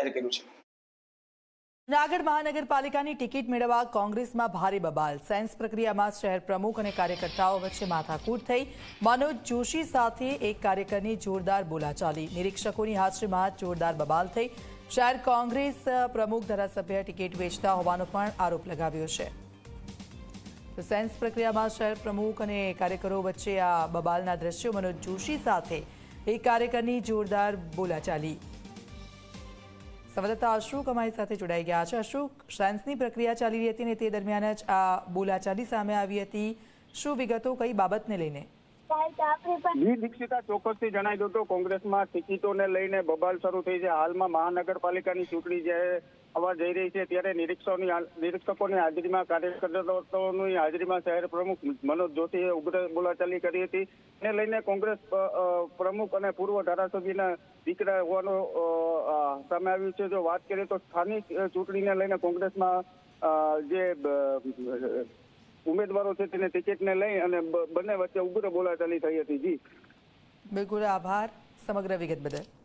જાહેર કર્યું છે. જૂનાગઢ મહાનગરપાલિકાની ટિકિટ મેળવવા કોંગ્રેસમાં ભારે બબાલ. સાયન્સ પ્રક્રિયામાં શહેર પ્રમુખ અને કાર્યકર્તાઓ વચ્ચે માથાકૂટ થઈ. મનોજ જોશી સાથે એક કાર્યકરની જોરદાર બોલાચાલી. નિરીક્ષકોની હાજરીમાં જોરદાર બબાલ થઈ. શહેર કોંગ્રેસ પ્રમુખ ધારાસભ્ય ટિકિટ વેચતા હોવાનો પણ આરોપ લગાવ્યો છે. સાયન્સ પ્રક્રિયામાં શહેર પ્રમુખ અને કાર્યકરો વચ્ચે આ બબાલના દ્રશ્યો મનોજ જોશી સાથે. એક કાર્યકરની જોરદાર બોલાચાલી. સંવાદદાતા અશોક અમારી સાથે જોડાઈ ગયા છે. અશોક, સાયન્સની પ્રક્રિયા ચાલી રહી હતી ને તે દરમિયાન જ આ બોલાચાલી સામે આવી હતી. શું વિગતો, કઈ બાબતને લઈને? જી દીક્ષિતા ચોક્કસથી જણાવી દઉં તો કોંગ્રેસમાં ટિકિટોને લઈને બબાલ શરૂ થઈ છે. હાલમાં મહાનગરપાલિકાની ચૂંટણી જ્યારે આવવા જઈ રહી છે ત્યારે નિરીક્ષકોની નિરીક્ષકોની હાજરીમાં કાર્યકર્તાઓની હાજરીમાં શહેર પ્રમુખ મનોજ જોશીએ ઉગ્ર બોલાચાલી કરી હતી. એને લઈને કોંગ્રેસ પ્રમુખ અને પૂર્વ ધારાસભ્યના દીકરા હોવાનો સામે આવ્યું છે. જો વાત કરીએ તો સ્થાનિક ચૂંટણીને લઈને કોંગ્રેસમાં જે ઉમેદવારો છે તેને ટિકિટને લઈ અને બંને વચ્ચે ઉગ્ર બોલાચાલી થઈ હતી. જી. બિલકુલ, આભાર. સમગ્ર વિગત બદલ.